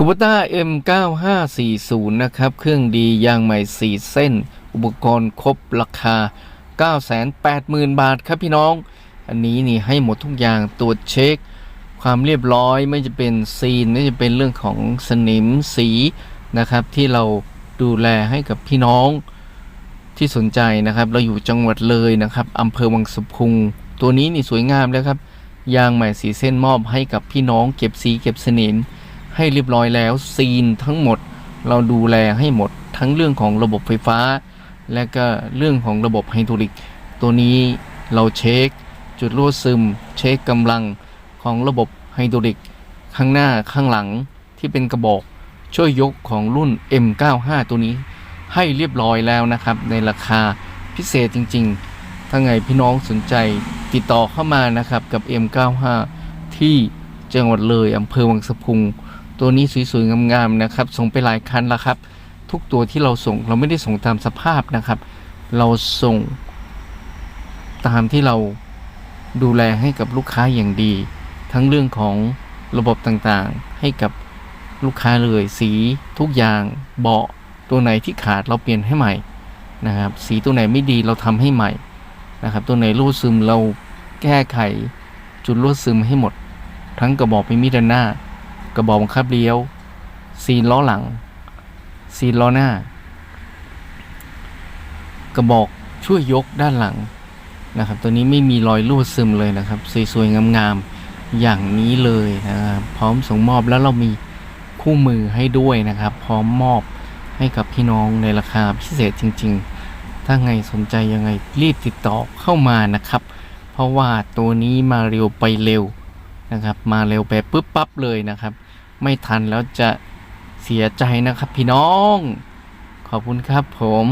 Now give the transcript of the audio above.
คูปต้า M9540 นะครับ เครื่องดียางใหม่ 4 เส้น อุปกรณ์ครบราคา 980,000 บาทครับพี่น้อง อันนี้นี่ให้หมดทุกอย่างตรวจเช็ค ความเรียบร้อยไม่จะเป็นซีน ไม่จะเป็นเรื่องของสนิมสีนะครับ ที่เราดูแลให้กับพี่น้องที่สนใจนะครับ เราอยู่จังหวัดเลยนะครับอำเภอวังสะพุง ตัวนี้นี่สวยงามแล้วครับ ยางใหม่สีเส้นมอบให้กับพี่น้องเก็บสีเก็บสนิม ให้เรียบร้อยแล้วซีนทั้งหมดเราดูแลให้หมดทั้งเรื่องของระบบไฟฟ้า และก็เรื่องของระบบไฮดรอลิก ตัวนี้เราเช็ค จุดรั่วซึม เช็คกำลังของระบบไฮดรอลิก ข้างหน้าข้างหลังที่เป็นกระบอกช่วยยกของรุ่น M95 ตัวนี้ ให้เรียบร้อยแล้วนะครับ ในราคาพิเศษจริงๆ ถ้าไงพี่น้องสนใจติดต่อเข้ามานะครับกับ M95 ที่จังหวัดเลยอำเภอวังสะพุง ตัวนี้สวยๆงามๆนะครับ ส่งไปหลายคันแล้วครับ ทุกตัวที่เราส่งเราไม่ได้ส่งตามสภาพนะครับ เราส่ง ตามที่เราดูแลให้กับลูกค้าอย่างดี ทั้งเรื่องของระบบต่างๆ ให้กับลูกค้าเลยสีทุกอย่างเบาะตัวไหนที่ขาดเราเปลี่ยนให้ใหม่นะครับ สีตัวไหนไม่ดีเราทำให้ใหม่นะครับ ตัวไหนรูดซึมเราแก้ไขจุดรูดซึมให้หมด ทั้งกระบอกไม่มีด้านหน้า กระบอกบังคับเลี้ยว ซีนล้อหลัง ซีนล้อหน้า กระบอกช่วยยกด้านหลังนะครับ ตัวนี้ไม่มีรอยรูดซึมเลยนะครับ สวยๆงามๆอย่างนี้เลยนะครับพร้อมส่งมอบแล้วเรามีคู่มือให้ด้วยนะครับ พร้อมมอบให้กับพี่น้องในราคาพิเศษจริง ๆ ถ้าไงสนใจยังไงรีบติดต่อเข้ามานะครับ เพราะว่าตัวนี้มาเร็วไปเร็ว นะครับ มาเร็วไปปุ๊บปั๊บเลยนะครับ ไม่ทันแล้วจะเสียใจนะครับพี่น้อง ขอบคุณครับผม